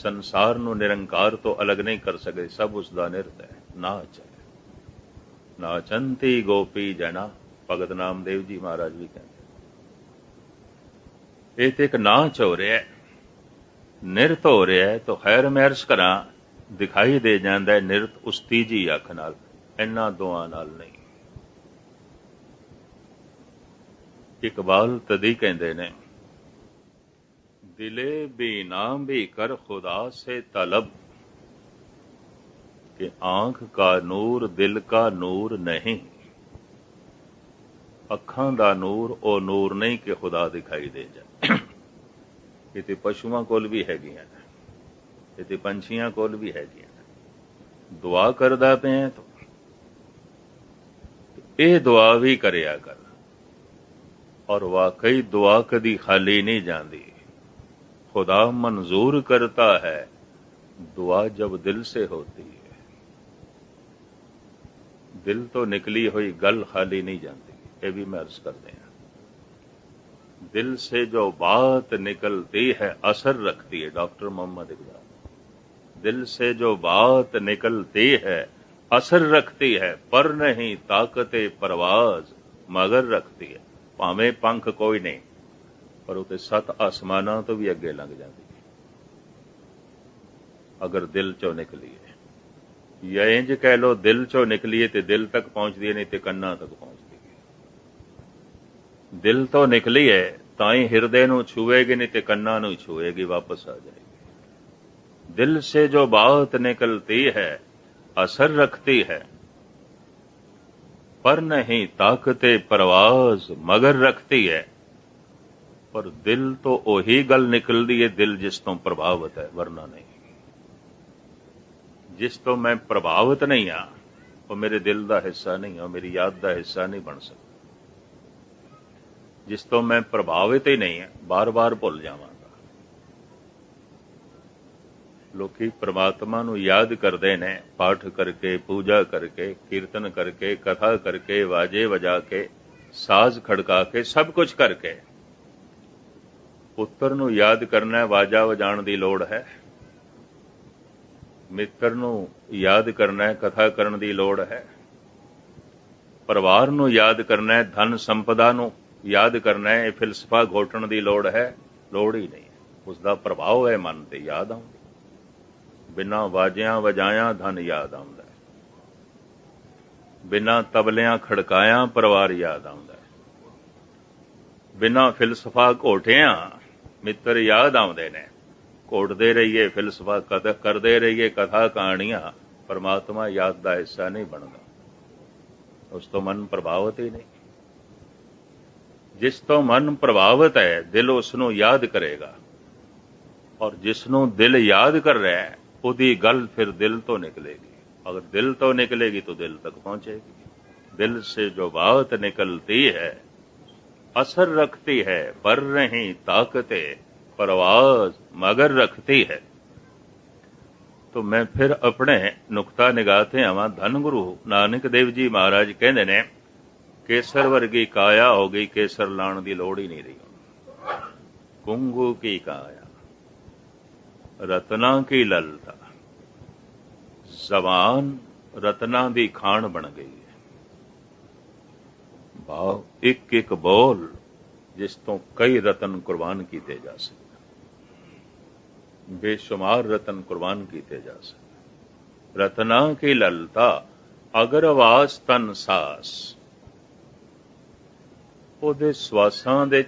ਸੰਸਾਰ ਨੂੰ ਨਿਰੰਕਾਰ ਤੋਂ ਅਲੱਗ ਨਹੀਂ ਕਰ ਸਕਦੇ, ਸਭ ਉਸ ਦਾ ਨਿਰਤ ਹੈ ਨਾਚ ਹੈ। ਨਾਚੰਤੀ ਗੋਪੀ ਜਨਾ, ਭਗਤ ਨਾਮਦੇਵ ਜੀ ਮਹਾਰਾਜ ਵੀ ਕਹਿੰਦੇ ਇਹ ਤੇ ਇੱਕ ਨਾਚ ਹੋ ਰਿਹਾ ਹੈ। ਨਿਰਤ ਹੋ ਰਿਹਾ ਹੈ, ਤਾਂ ਖੈਰ ਮਹਿਰਸ ਕਰਾਂ ਦਿਖਾਈ ਦੇ ਜਾਂਦਾ ਹੈ, ਨਿਰਤ ਉਸ ਤੀਜੀ ਅੱਖ ਨਾਲ, ਇਹਨਾਂ ਦੋਆਂ ਨਾਲ ਨਹੀਂ। ਇਕਬਾਲ ਤਦੀ ਕਹਿੰਦੇ ਨੇ ਦਿਲੇ ਵੀ ਨਾਮ ਵੀ ਕਰ ਖੁਦਾ ਸੇ ਤਲਬ। ਕਿ ਆਂਖ ਕਾ ਨੂਰ, ਦਿਲ ਕਾ ਨੂਰ ਨਹੀਂ। ਅੱਖਾਂ ਦਾ ਨੂਰ, ਉਹ ਨੂਰ ਨਹੀਂ ਕਿ ਖੁਦਾ ਦਿਖਾਈ ਦੇ ਜਾ ਇਹ ਤੇ ਪਸ਼ੂਆਂ ਕੋਲ ਵੀ ਹੈਗੀਆਂ ਇਹ ਤੇ ਪੰਛੀਆਂ ਕੋਲ ਵੀ ਹੈਗੀਆਂ ਦੁਆ ਕਰਦਾ ਪਿਆ ਤੂੰ। ਇਹ ਦੁਆ ਵੀ ਕਰਿਆ ਕਰ। ਔਰ ਵਾਕਈ ਦੁਆ ਕਦੀ ਖਾਲੀ ਨਹੀਂ ਜਾਂਦੀ। खुदा मंजूर करता है दुआ जब दिल से होती है दिल तो निकली हुई गल खाली नहीं जाती ये भी मैं अर्ज करते हैं दिल से जो बात निकलती है असर रखती है डॉक्टर मोहम्मद इकबाल दिल से जो बात निकलती है असर रखती है पर नहीं ताकत परवाज मगर रखती है भावें पंख कोई नहीं ਪਰ ਉਹ ਤੇ ਸੱਤ ਆਸਮਾਨਾਂ ਤੋਂ ਵੀ ਅੱਗੇ ਲੰਘ ਜਾਂਦੀ ਹੈ। ਅਗਰ ਦਿਲ ਚੋਂ ਨਿਕਲੀਏ, ਜਾਂ ਇੰਜ ਕਹਿ ਲੋ ਦਿਲ ਚੋਂ ਨਿਕਲੀਏ ਤੇ ਦਿਲ ਤੱਕ ਪਹੁੰਚਦੀ ਹੈ, ਨਹੀਂ ਤੇ ਕੰਨਾਂ ਤੱਕ ਪਹੁੰਚਦੀ ਹੈ। ਦਿਲ ਤੋਂ ਨਿਕਲੀ ਹੈ ਤਾਂ ਹੀ ਹਿਰਦੇ ਨੂੰ ਛੂਏਗੀ, ਨਹੀਂ ਤੇ ਕੰਨਾਂ ਨੂੰ ਛੂਏਗੀ, ਵਾਪਸ ਆ ਜਾਏਗੀ। ਦਿਲ ਸੇ ਜੋ ਬਾਤ ਨਿਕਲਤੀ ਹੈ, ਅਸਰ ਰੱਖਤੀ ਹੈ, ਪਰ ਨਹੀਂ ਤਾਕਤੇ ਪਰਵਾਜ਼ ਮਗਰ ਰੱਖਤੀ ਹੈ। ਪਰ ਦਿਲ ਤੋਂ ਉਹੀ ਗੱਲ ਨਿਕਲਦੀ ਹੈ ਦਿਲ ਜਿਸ ਤੋਂ ਪ੍ਰਭਾਵਿਤ ਹੈ, ਵਰਨਾ ਨਹੀਂ। ਜਿਸ ਤੋਂ ਮੈਂ ਪ੍ਰਭਾਵਿਤ ਨਹੀਂ ਆ, ਉਹ ਮੇਰੇ ਦਿਲ ਦਾ ਹਿੱਸਾ ਨਹੀਂ, ਉਹ ਮੇਰੀ ਯਾਦ ਦਾ ਹਿੱਸਾ ਨਹੀਂ ਬਣ ਸਕਦਾ। ਜਿਸ ਤੋਂ ਮੈਂ ਪ੍ਰਭਾਵਿਤ ਹੀ ਨਹੀਂ ਹੈ ਬਾਰ-ਬਾਰ ਭੁੱਲ ਜਾਵਾਂਗਾ। ਲੋਕੀ ਪ੍ਰਮਾਤਮਾ ਨੂੰ ਯਾਦ ਕਰਦੇ ਨੇ, ਪਾਠ ਕਰਕੇ, ਪੂਜਾ ਕਰਕੇ, ਕੀਰਤਨ ਕਰਕੇ, ਕਥਾ ਕਰਕੇ ਵਾਜੇ ਵਜਾ ਕੇ, ਸਾਜ਼ ਖੜਕਾ ਕੇ, ਸਭ ਕੁਝ ਕਰਕੇ। ਪੁੱਤਰ ਨੂੰ ਯਾਦ ਕਰਨਾ ਵਾਜਾ ਵਜਾਉਣ ਦੀ ਲੋੜ ਹੈ। ਮਿੱਤਰ ਨੂੰ ਯਾਦ ਕਰਨਾ ਕਥਾ ਕਰਨ ਦੀ ਲੋੜ ਹੈ। ਪਰਿਵਾਰ ਨੂੰ ਯਾਦ ਕਰਨਾ ਧਨ ਸੰਪਦਾ ਨੂੰ ਯਾਦ ਕਰਨਾ ਇਹ ਫਿਲਸਫਾ ਘੋਟਣ ਦੀ ਲੋੜ ਹੈ, ਲੋੜ ਹੀ ਨਹੀਂ। ਉਸ ਦਾ ਪ੍ਰਭਾਵ ਹੈ ਮਨ ਤੇ ਯਾਦ ਆਉਂਦਾ ਬਿਨਾਂ ਵਾਜਿਆਂ ਵਜਾਇਆਂ ਧਨ ਯਾਦ ਆਉਂਦਾ ਬਿਨਾਂ ਤਬਲਿਆਂ ਖੜਕਾਇਆਂ ਪਰਿਵਾਰ ਯਾਦ ਆਉਂਦਾ ਬਿਨਾਂ ਫਿਲਸਫਾ ਘੋਟਿਆਂ ਮਿੱਤਰ ਯਾਦ ਆਉਂਦੇ ਨੇ। ਘੋਟਦੇ ਰਹੀਏ, ਫਿਲਸਫਾ ਕਦ ਕਰਦੇ ਰਹੀਏ, ਕਥਾ ਕਹਾਣੀਆਂ, ਪਰਮਾਤਮਾ ਯਾਦ ਦਾ ਹਿੱਸਾ ਨਹੀਂ ਬਣਦਾ। ਉਸ ਤੋਂ ਮਨ ਪ੍ਰਭਾਵਿਤ ਹੀ ਨਹੀਂ। ਜਿਸ ਤੋਂ ਮਨ ਪ੍ਰਭਾਵਿਤ ਹੈ, ਦਿਲ ਉਸ ਨੂੰ ਯਾਦ ਕਰੇਗਾ। ਔਰ ਜਿਸ ਨੂੰ ਦਿਲ ਯਾਦ ਕਰ ਰਿਹਾ ਹੈ, ਉਹਦੀ ਗੱਲ ਫਿਰ ਦਿਲ ਤੋਂ ਨਿਕਲੇਗੀ। ਅਗਰ ਦਿਲ ਤੋਂ ਨਿਕਲੇਗੀ, ਤਾਂ ਦਿਲ ਤੱਕ ਪਹੁੰਚੇਗੀ। ਦਿਲ ਸੇ ਜੋ ਬਾਤ ਨਿਕਲਤੀ ਹੈ असर रखती है पर नहीं ताकते परवाज मगर रखती है तो मैं ਫਿਰ ਆਪਣੇ ਨੁਕਤਾ ਨਿਗਾਹ ਤੇ ਆਵਾਂ ਧੰਨ ਗੁਰੂ ਨਾਨਕ ਦੇਵ ਜੀ ਮਹਾਰਾਜ ਕਹਿੰਦੇ ਨੇ ਕੇਸਰ ਵਰਗੀ ਕਾਇਆ ਹੋ ਗਈ ਕੇਸਰ ਲਾਣ ਦੀ ਲੋੜ ਹੀ ਨਹੀਂ ਰਹੀ ਕੁੰਗੂ ਕੀ ਕਾਇਆ ਰਤਨਾ ਕੀ ਲਲਤਾ ਜ਼ਬਾਨ ਰਤਨਾ ਦੀ ਖਾਨ ਬਣ ਗਈ ਭਾਵ ਇੱਕ ਇੱਕ ਬੋਲ ਜਿਸ ਤੋਂ ਕਈ ਰਤਨ ਕੁਰਬਾਨ ਕੀਤੇ ਜਾ ਸਕਣ ਬੇਸ਼ੁਮਾਰ ਰਤਨ ਕੁਰਬਾਨ ਕੀਤੇ ਜਾ ਸਕਦੇ ਰਤਨਾ ਕੀ ਲਲਤਾ, ਅਗਰ ਆਵਾਜ਼ ਤਨ ਸਾਸ। ਉਹਦੇ ਸਵਾਸਾਂ ਦੇ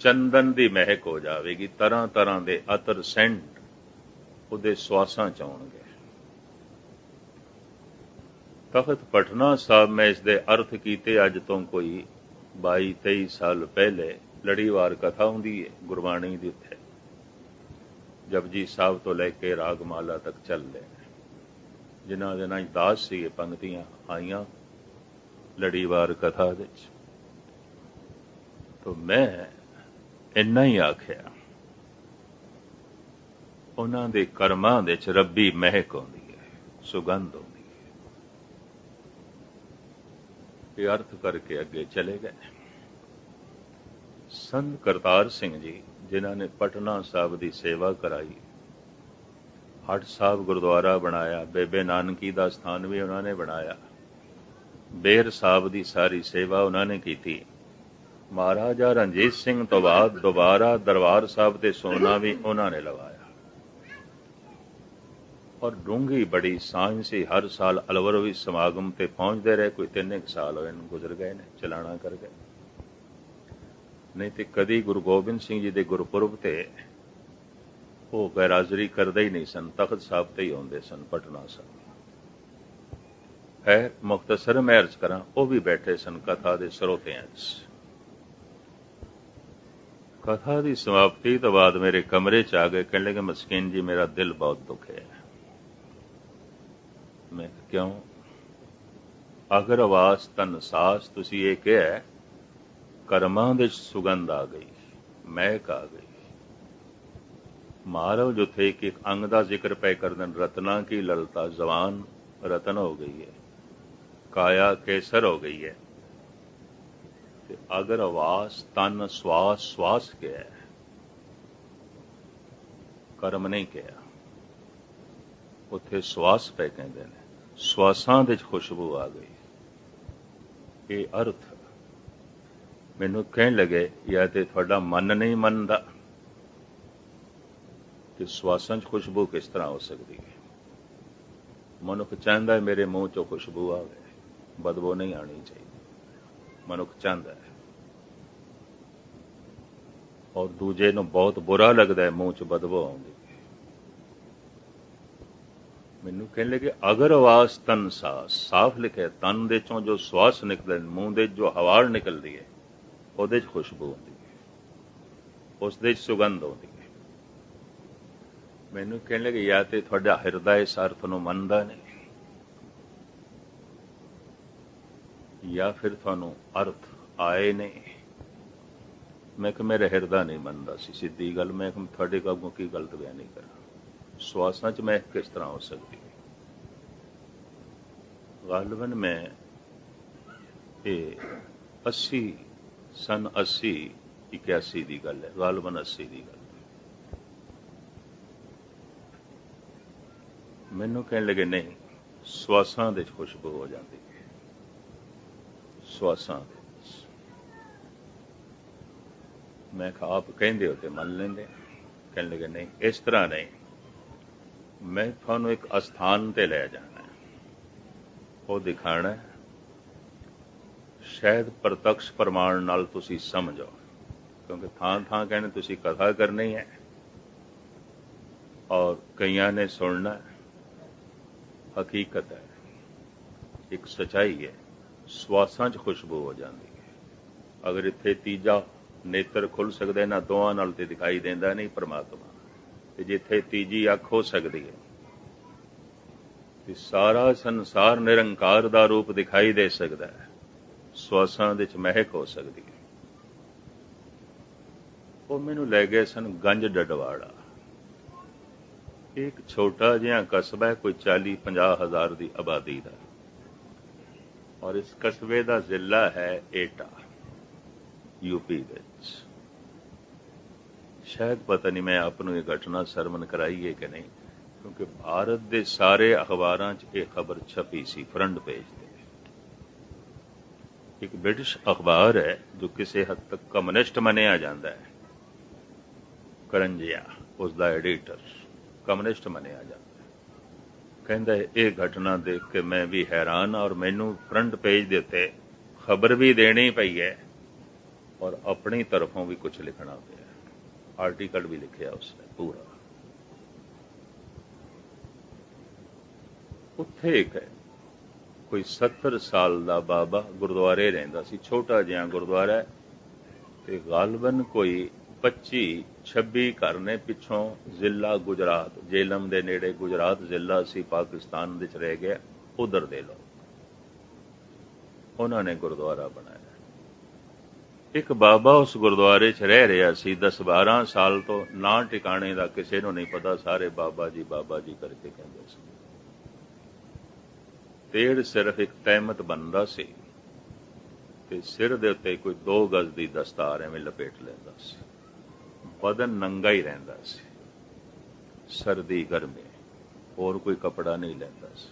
ਚੰਦਨ ਦੀ ਮਹਿਕ ਹੋ ਜਾਵੇਗੀ, ਤਰ੍ਹਾਂ ਤਰ੍ਹਾਂ ਦੇ ਅਤਰ ਸੈਂਟ ਉਹਦੇ ਸਵਾਸਾਂ ਚ ਆਉਣਗੇ। ਤਖਤ ਪਟਨਾ ਸਾਹਿਬ ਮੈਂ ਇਸ ਦੇ ਅਰਥ ਕੀਤੇ ਅੱਜ ਤੋਂ ਕੋਈ 22 23 ਸਾਲ ਪਹਿਲੇ ਲੜੀਵਾਰ ਕਥਾ ਹੁੰਦੀ ਹੈ ਗੁਰਬਾਣੀ ਦੀ ਉੱਥੇ ਜਪਜੀ ਸਾਹਿਬ ਤੋਂ ਲੈ ਕੇ ਰਾਗਮਾਲਾ ਤੱਕ ਚੱਲਦੇ ਜਿਨ੍ਹਾਂ ਦੇ ਨਾਲ ਦਾਸ ਸੀ ਪੰਕਤੀਆਂ ਆਈਆਂ ਲੜੀਵਾਰ ਕਥਾ ਵਿੱਚ। ਤੋਂ ਮੈਂ ਇੰਨਾ ਹੀ ਆਖਿਆ, ਉਹਨਾਂ ਦੇ ਕਰਮਾਂ ਦੇ ਚ ਰੱਬੀ ਮਹਿਕ ਆਉਂਦੀ ਹੈ, ਸੁਗੰਧ ਆਉਂਦੀ ਇਹ ਅਰਥ ਕਰਕੇ ਅੱਗੇ ਚਲੇ ਗਏ। ਸੰਤ ਕਰਤਾਰ ਸਿੰਘ ਜੀ, ਜਿਨ੍ਹਾਂ ਨੇ ਪਟਨਾ ਸਾਹਿਬ ਦੀ ਸੇਵਾ ਕਰਾਈ, ਹਟ ਸਾਹਿਬ ਗੁਰਦੁਆਰਾ ਬਣਾਇਆ, ਬੇਬੇ ਨਾਨਕੀ ਦਾ ਸਥਾਨ ਵੀ ਉਹਨਾਂ ਨੇ ਬਣਾਇਆ ਬੇਰ ਸਾਹਿਬ ਦੀ ਸਾਰੀ ਸੇਵਾ ਉਹਨਾਂ ਨੇ ਕੀਤੀ। ਮਹਾਰਾਜਾ ਰਣਜੀਤ ਸਿੰਘ ਤੋਂ ਬਾਅਦ ਦੁਬਾਰਾ ਦਰਬਾਰ ਸਾਹਿਬ ਤੇ ਸੋਨਾ ਵੀ ਉਹਨਾਂ ਨੇ ਲਵਾਇਆ। ਔਰ ਡੂੰਗੀ ਬੜੀ ਸਾਂਝ ਸੀ, ਹਰ ਸਾਲ ਅਲਵਰ ਵੀ ਸਮਾਗਮ ਤੇ ਪਹੁੰਚਦੇ ਰਹੇ, ਕੋਈ ਤਿੰਨ ਇੱਕ ਸਾਲ ਹੋਏ ਨੂੰ ਗੁਜ਼ਰ ਗਏ ਨੇ, ਚਲਾਣਾ ਕਰ ਗਏ। ਨਹੀਂ ਤੇ ਕਦੀ ਗੁਰੂ ਗੋਬਿੰਦ ਸਿੰਘ ਜੀ ਦੇ ਗੁਰਪੁਰਬ ਤੇ ਉਹ ਗੈਰਾਜ਼ਰੀ ਕਰਦੇ ਹੀ ਨਹੀਂ ਸਨ, ਤਖਤ ਸਾਹਿਬ ਤੇ ਹੀ ਆਉਂਦੇ ਸਨ, ਪਟਨਾ ਸਾਹਿਬ। ਹੈ ਮੁਖਤਸਰ ਮੈਂ ਅਰਜ਼ ਕਰਾਂ, ਉਹ ਵੀ ਬੈਠੇ ਸਨ ਕਥਾ ਦੇ ਸਰੋਤਿਆਂ 'ਚ। ਕਥਾ ਦੀ ਸਮਾਪਤੀ ਤੋਂ ਬਾਅਦ ਮੇਰੇ ਕਮਰੇ 'ਚ ਆ ਗਏ, ਕਹਿਣ ਲੱਗੇ, ਮਸਕੀਨ ਜੀ, ਮੇਰਾ ਦਿਲ ਬਹੁਤ ਦੁਖਿਆ ਹੈ। ਮੈਂ ਕਿਹਾ, ਕਿਉਂ? ਅਗਰ ਆਵਾਸ ਤਨ ਸਾਸ ਤੁਸੀਂ ਇਹ ਕਿਹਾ ਕਰਮਾਂ ਦੇ ਸੁਗੰਧ ਆ ਗਈ ਮਹਿਕ ਆ ਗਈ। ਮਾਰਵ ਜਿੱਥੇ ਕਿ ਇੱਕ ਅੰਗ ਦਾ ਜ਼ਿਕਰ ਪੈ ਕਰਦਨ ਰਤਨਾ ਕੀ ਲਲਤਾ ਜਵਾਨ ਰਤਨ ਹੋ ਗਈ ਹੈ ਕਾਇਆ ਕੇਸਰ ਹੋ ਗਈ ਹੈ। ਤੇ ਅਗਰ ਆਵਾਸ ਤਨ ਸਵਾਸ ਸਵਾਸ ਕਿਹਾ ਕਰਮ ਨਹੀਂ ਕਿਹਾ। ਉੱਥੇ ਸਵਾਸ ਪੈ ਕਹਿੰਦੇ ਨੇ। ਸਵਾਸਾਂ ਦੇ ਵਿੱਚ ਖੁਸ਼ਬੂ ਆ ਗਈ। ਇਹ ਅਰਥ ਮੈਨੂੰ ਕਹਿਣ ਲੱਗੇ ਜਾਂ ਤੇ ਤੁਹਾਡਾ ਮਨ ਨਹੀਂ ਮੰਨਦਾ ਕਿ ਸਵਾਸਾਂ 'ਚ ਖੁਸ਼ਬੂ ਕਿਸ ਤਰ੍ਹਾਂ ਹੋ ਸਕਦੀ ਹੈ। ਮਨੁੱਖ ਚਾਹੁੰਦਾ ਹੈ ਮੇਰੇ ਮੂੰਹ 'ਚੋਂ ਖੁਸ਼ਬੂ ਆਵੇ, ਬਦਬੂ ਨਹੀਂ ਆਣੀ ਚਾਹੀਦੀ। ਮਨੁੱਖ ਚਾਹੁੰਦਾ ਹੈ। ਔਰ ਦੂਜੇ ਨੂੰ ਬਹੁਤ ਬੁਰਾ ਲੱਗਦਾ ਹੈ ਮੂੰਹ 'ਚ ਬਦਬੂ ਆਉਂਦੀ ਮੈਨੂੰ ਕਹਿਣ ਲੱਗੇ ਅਗਰ ਆਵਾਜ਼ ਤਨ ਸਾਸ ਸਾਫ਼ ਲਿਖਿਆ ਤਨ ਦੇ ਚੋਂ ਜੋ ਸਵਾਸ ਨਿਕਲਦਾ ਮੂੰਹ ਦੇ ਜੋ ਹਵਾ ਨਿਕਲਦੀ ਹੈ, ਉਹਦੇ 'ਚ ਖੁਸ਼ਬੂ ਹੁੰਦੀ ਹੈ। ਉਸ ਦੇ 'ਚ ਸੁਗੰਧ ਆਉਂਦੀ ਹੈ। ਮੈਨੂੰ ਕਹਿਣ ਲੱਗੇ ਜਾਂ ਤੇ ਤੁਹਾਡਾ ਹਿਰਦਾ ਇਸ ਅਰਥ ਨੂੰ ਮੰਨਦਾ ਨਹੀਂ, ਜਾਂ ਫਿਰ ਤੁਹਾਨੂੰ ਅਰਥ ਆਏ ਨੇ ਮੈਂ ਕਿ ਮੇਰਾ ਹਿਰਦਾ ਨਹੀਂ ਮੰਨਦਾ ਸੀ, ਸਿੱਧੀ ਗੱਲ, ਮੈਂ ਕਿ ਤੁਹਾਡੇ ਕਾਗੋਂ ਕੀ ਗਲਤ ਬਿਆਨੀ ਕਰਾਂ? ਸਵਾਸਾਂ 'ਚ ਮੈਂ ਕਿਸ ਤਰ੍ਹਾਂ ਹੋ ਸਕਦੀ ਹੈ? ਗਾਲਬਨ ਮੈਂ ਇਹ 80 ਸਨ 80 81 ਦੀ ਗੱਲ ਹੈ ਗਾਲਬਨ 80 ਦੀ ਗੱਲ ਮੈਨੂੰ ਕਹਿਣ ਲੱਗੇ, ਨਹੀਂ, ਸਵਾਸਾਂ ਦੇ 'ਚ ਖੁਸ਼ਬੂ ਹੋ ਜਾਂਦੀ ਹੈ। ਸਵਾਸਾਂ ਮੈਂ ਕਿਹਾ, ਆਪ ਕਹਿੰਦੇ ਹੋ ਤੇ ਮੰਨ ਲੈਂਦੇ ਕਹਿਣ ਲੱਗੇ, ਨਹੀਂ, ਇਸ ਤਰ੍ਹਾਂ ਨਹੀਂ। ਮੈਂ ਤੁਹਾਨੂੰ ਇੱਕ ਅਸਥਾਨ ਤੇ ਲੈ ਜਾਣਾ ਉਹ ਦਿਖਾਣਾ ਸ਼ਾਇਦ ਪ੍ਰਤੱਖ ਪ੍ਰਮਾਣ ਨਾਲ ਤੁਸੀਂ ਸਮਝੋ ਕਿਉਂਕਿ ਥਾਂ ਥਾਂ ਕਹਿੰਦੇ ਤੁਸੀਂ ਕਥਾ ਕਰਨੀ ਹੈ। ਔਰ ਕਈਆਂ ਨੇ ਸੁਣਨਾ ਹਕੀਕਤ ਹੈ। ਇੱਕ ਸਚਾਈ ਹੈ, ਸਵਾਸਾਂ 'ਚ ਖੁਸ਼ਬੂ ਹੋ ਜਾਂਦੀ ਹੈ। ਅਗਰ ਇੱਥੇ ਤੀਜਾ ਨੇਤਰ ਖੁੱਲ ਸਕਦਾ ਇਹਨਾਂ ਦੋਹਾਂ ਨਾਲ ਤੇ ਦਿਖਾਈ ਦਿੰਦਾ ਨਹੀਂ, ਪਰਮਾਤਮਾ। ਤੇ ਜਿੱਥੇ ਤੀਜੀ ਅੱਖ ਹੋ ਸਕਦੀ ਹੈ। ਤੇ ਸਾਰਾ ਸੰਸਾਰ ਨਿਰੰਕਾਰ ਦਾ ਰੂਪ ਦਿਖਾਈ ਦੇ ਸਕਦਾ ਹੈ। ਸਵਾਸਾਂ ਵਿੱਚ ਮਹਿਕ ਹੋ ਸਕਦੀ ਹੈ। ਉਹ ਮੈਨੂੰ ਲੈ ਗਏ ਸਨ ਗੰਜ ਡਡਵਾੜਾ। ਇੱਕ ਛੋਟਾ ਜਿਹਾ ਕਸਬਾ ਹੈ, ਕੋਈ 40 50 ਹਜ਼ਾਰ ਦੀ ਆਬਾਦੀ ਦਾ। ਔਰ ਇਸ ਕਸਬੇ ਦਾ ਜ਼ਿਲ੍ਹਾ ਹੈ ਏਟਾ ਯੂਪੀ ਵਿੱਚ। ਸ਼ਾਇਦ ਪਤਾ ਨਹੀਂ ਮੈਂ ਆਪ ਨੂੰ ਇਹ ਘਟਨਾ ਸਰਵਨ ਕਰਾਈ ਹੈ ਕਿ ਨਹੀਂ, ਕਿਉਂਕਿ ਭਾਰਤ ਦੇ ਸਾਰੇ ਅਖਬਾਰਾਂ 'ਚ ਇਹ ਖਬਰ ਛਪੀ ਸੀ, ਫਰੰਟ ਪੇਜ ਤੇ। ਇੱਕ ਬ੍ਰਿਟਿਸ਼ ਅਖਬਾਰ ਹੈ ਜੋ ਕਿਸੇ ਹੱਦ ਤੱਕ ਕਮਿਊਨਿਸਟ ਮੰਨਿਆ ਜਾਂਦਾ ਹੈ। ਕਰੰਜੀਆ ਉਸ ਦਾ ਐਡੀਟਰ, ਕਮਿਊਨਿਸਟ ਮੰਨਿਆ ਜਾਂਦਾ ਕਹਿੰਦਾ ਇਹ ਘਟਨਾ ਦੇਖ ਕੇ ਮੈਂ ਵੀ ਹੈਰਾਨ ਔਰ ਮੈਨੂੰ ਫਰੰਟ ਪੇਜ ਦੇ ਉੱਤੇ ਖਬਰ ਵੀ ਦੇਣੀ ਪਈ ਹੈ ਔਰ ਆਪਣੀ ਤਰਫੋਂ ਵੀ ਕੁਝ ਲਿਖਣਾ ਪਿਆ। ਆਰਟੀਕਲ ਵੀ ਲਿਖਿਆ ਉਸਨੇ, ਪੂਰਾ। ਉੱਥੇ ਇੱਕ ਹੈ, ਕੋਈ 70 ਸਾਲ ਦਾ ਬਾਬਾ ਗੁਰਦੁਆਰੇ ਰਹਿੰਦਾ ਸੀ, ਛੋਟਾ ਜਿਹਾ ਗੁਰਦੁਆਰਾ ਹੈ, ਤੇ ਗਾਲਬਨ ਕੋਈ 25 26 ਘਰ ਨੇ ਪਿੱਛੋਂ ਜ਼ਿਲ੍ਹਾ ਗੁਜਰਾਤ, ਜੇਲਮ ਦੇ ਨੇੜੇ ਗੁਜਰਾਤ ਜ਼ਿਲ੍ਹਾ ਸੀ, ਪਾਕਿਸਤਾਨ ਵਿੱਚ ਰਹਿ ਗਿਆ, ਉਧਰ ਦੇ ਲੋਕ। ਉਹਨਾਂ ਨੇ ਗੁਰਦੁਆਰਾ ਬਣਾਇਆ। ਇੱਕ ਬਾਬਾ ਉਸ ਗੁਰਦੁਆਰੇ 'ਚ ਰਹਿ ਰਿਹਾ ਸੀ 10 12 ਸਾਲ ਤੋਂ, ਨਾਂ ਟਿਕਾਣੇ ਦਾ ਕਿਸੇ ਨੂੰ ਨਹੀਂ ਪਤਾ, ਸਾਰੇ ਬਾਬਾ ਜੀ ਬਾਬਾ ਜੀ ਕਰਕੇ ਕਹਿੰਦੇ ਸੀ। ਤੇੜ ਸਿਰਫ ਇੱਕ ਤਹਿਮਤ ਬੰਦਾ ਸੀ ਤੇ ਸਿਰ ਦੇ ਉੱਤੇ ਕੋਈ 2 ਗਜ਼ ਦੀ ਦਸਤਾਰ ਐਵੇਂ ਲਪੇਟ ਲੈਂਦਾ ਸੀ। ਬਦਨ ਨੰਗਾ ਹੀ ਰਹਿੰਦਾ ਸੀ। ਸਰਦੀ, ਗਰਮੀ, ਹੋਰ ਕੋਈ ਕਪੜਾ ਨਹੀਂ ਲੈਂਦਾ ਸੀ।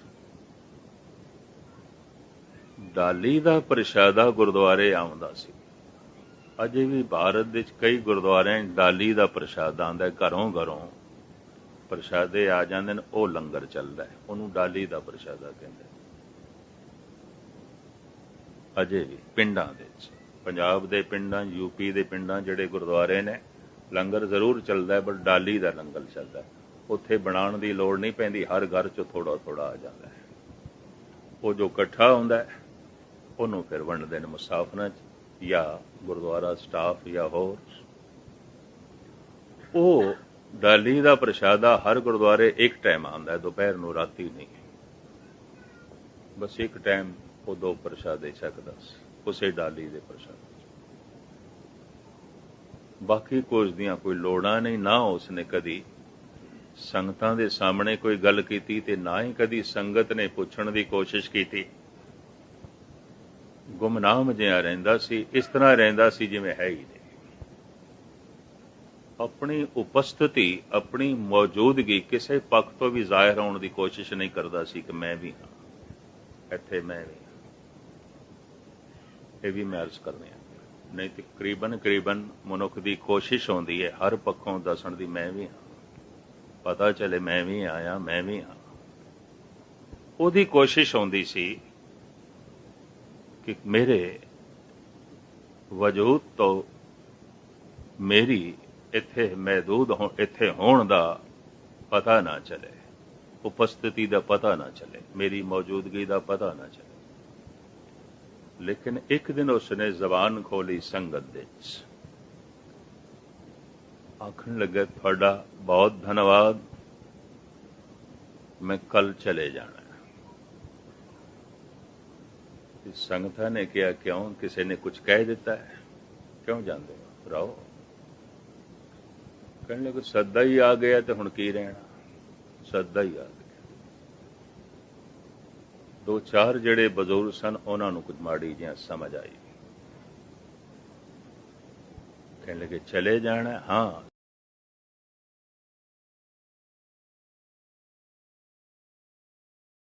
ਡਾਲੀ ਦਾ ਪ੍ਰਸ਼ਾਦਾ ਗੁਰਦੁਆਰੇ ਆਉਂਦਾ ਸੀ। ਅਜੇ ਵੀ ਭਾਰਤ ਵਿੱਚ ਕਈ ਗੁਰਦੁਆਰਿਆਂ 'ਚ ਡਾਲੀ ਦਾ ਪ੍ਰਸ਼ਾਦ ਆਉਂਦਾ ਘਰੋਂ ਘਰੋਂ। ਪ੍ਰਸ਼ਾਦੇ ਆ ਜਾਂਦੇ ਨੇ, ਉਹ ਲੰਗਰ ਚੱਲਦਾ ਹੈ। ਉਹਨੂੰ ਡਾਲੀ ਦਾ ਪ੍ਰਸ਼ਾਦਾ ਕਹਿੰਦੇ ਨੇ। ਅਜੇ ਵੀ ਪਿੰਡਾਂ ਦੇ ਵਿੱਚ, ਪੰਜਾਬ ਦੇ ਪਿੰਡਾਂ ਯੂਪੀ ਦੇ ਪਿੰਡਾਂ ਜਿਹੜੇ ਗੁਰਦੁਆਰੇ ਨੇ, ਲੰਗਰ ਜ਼ਰੂਰ ਚੱਲਦਾ ਹੈ ਪਰ ਡਾਲੀ ਦਾ ਲੰਗਰ ਚੱਲਦਾ ਉੱਥੇ ਬਣਾਉਣ ਦੀ ਲੋੜ ਨਹੀਂ ਪੈਂਦੀ, ਹਰ ਘਰ 'ਚ ਥੋੜਾ ਥੋੜਾ ਆ ਜਾਂਦਾ ਹੈ। ਉਹ ਜੋ ਇਕੱਠਾ ਹੁੰਦਾ ਉਹਨੂੰ ਫਿਰ ਵੰਡਦੇ ਨੇ ਮੁਸਾਫਰਾਂ 'ਚ। ਜਾਂ ਗੁਰਦੁਆਰਾ ਸਟਾਫ ਜਾਂ ਹੋਰ। ਉਹ ਡਾਲੀ ਦਾ ਪ੍ਰਸ਼ਾਦਾ ਹਰ ਗੁਰਦੁਆਰੇ ਇੱਕ ਟਾਈਮ ਆਉਂਦਾ, ਦੁਪਹਿਰ ਨੂੰ ਰਾਤੀ ਨਹੀਂ। ਬਸ ਇੱਕ ਟਾਈਮ ਉਹ ਦੋ ਪ੍ਰਸ਼ਾਦੇ ਛਕਦਾ ਸੀ, ਉਸੇ ਡਾਲੀ ਦੇ ਪ੍ਰਸ਼ਾਦੇ ਬਾਕੀ ਕੁਝ ਦੀਆਂ ਕੋਈ ਲੋੜਾਂ ਨਹੀਂ, ਨਾ ਉਸਨੇ ਕਦੀ ਸੰਗਤਾਂ ਦੇ ਸਾਹਮਣੇ ਕੋਈ ਗੱਲ ਕੀਤੀ ਤੇ ਨਾ ਹੀ ਕਦੀ ਸੰਗਤ ਨੇ ਪੁੱਛਣ ਦੀ ਕੋਸ਼ਿਸ਼ ਕੀਤੀ। ਗੁਮਨਾਮ ਜਿਹਾ ਰਹਿੰਦਾ ਸੀ, ਇਸ ਤਰ੍ਹਾਂ ਰਹਿੰਦਾ ਸੀ ਜਿਵੇਂ ਹੈ ਹੀ ਨਹੀਂ। ਆਪਣੀ ਉਪਸਥਿਤੀ, ਆਪਣੀ ਮੌਜੂਦਗੀ ਕਿਸੇ ਪੱਖ ਤੋਂ ਵੀ ਜ਼ਾਹਿਰ ਹੋਣ ਦੀ ਕੋਸ਼ਿਸ਼ ਨਹੀਂ ਕਰਦਾ ਸੀ ਕਿ ਮੈਂ ਵੀ ਹਾਂ, ਇੱਥੇ ਮੈਂ ਵੀ ਇਹ ਵੀ ਮੈਂ ਅਰਜ਼ ਕਰਨੀ ਹੈ। ਨਹੀਂ ਤੇ ਕਰੀਬਨ ਕਰੀਬਨ ਮਨੁੱਖ ਦੀ ਕੋਸ਼ਿਸ਼ ਹੁੰਦੀ ਹੈ, ਹਰ ਪੱਖੋਂ ਦੱਸਣ ਦੀ ਮੈਂ ਵੀ ਹਾਂ। ਪਤਾ ਚਲੇ ਮੈਂ ਵੀ ਆਇਆ, ਮੈਂ ਵੀ ਹਾਂ। ਉਹਦੀ ਕੋਸ਼ਿਸ਼ ਹੁੰਦੀ ਸੀ ਕਿ ਮੇਰੇ ਵਜੂਦ ਤੋਂ ਮੇਰੀ ਇੱਥੇ ਮੌਜੂਦ ਹੋ ਇੱਥੇ ਹੋਣ ਦਾ ਪਤਾ ਨਾ ਚਲੇ। ਉਪਸਥਿਤੀ ਦਾ ਪਤਾ ਨਾ ਚਲੇ। ਮੇਰੀ ਮੌਜੂਦਗੀ ਦਾ ਪਤਾ ਨਾ ਚਲੇ। ਲੇਕਿਨ ਇੱਕ ਦਿਨ ਉਸਨੇ ਜ਼ਬਾਨ ਖੋਲੀ ਸੰਗਤ ਦੇ ਵਿੱਚ। ਆਖਣ ਲੱਗਾ, ਤੁਹਾਡਾ ਬਹੁਤ ਧੰਨਵਾਦ। ਮੈਂ ਕੱਲ ਚਲੇ ਜਾਣਾ ਹੈ। ਤੇ ਸੰਗਤਾਂ ਨੇ ਕਿਹਾ ਕਿਉਂ ਕਿਸੇ ਨੇ ਕੁਝ ਕਹਿ ਦਿੱਤਾ ਹੈ ਕਿਉਂ ਜਾਂਦੇ ਹੋ ਰਹੋ ਕਹਿਣ ਲੱਗੇ ਸੱਦਾ ਹੀ ਆ ਗਿਆ ਤੇ ਹੁਣ ਕੀ ਰਹਿਣਾ ਸੱਦਾ ਹੀ ਆ ਗਿਆ ਦੋ ਚਾਰ ਜਿਹੜੇ ਬਜ਼ੁਰਗ ਸਨ ਉਹਨਾਂ ਨੂੰ ਕੁਝ ਮਾੜੀ ਜਿਹਾ ਸਮਝ ਆਈ ਕਹਿਣ ਲੱਗੇ ਚਲੇ ਜਾਣਾ ਹਾਂ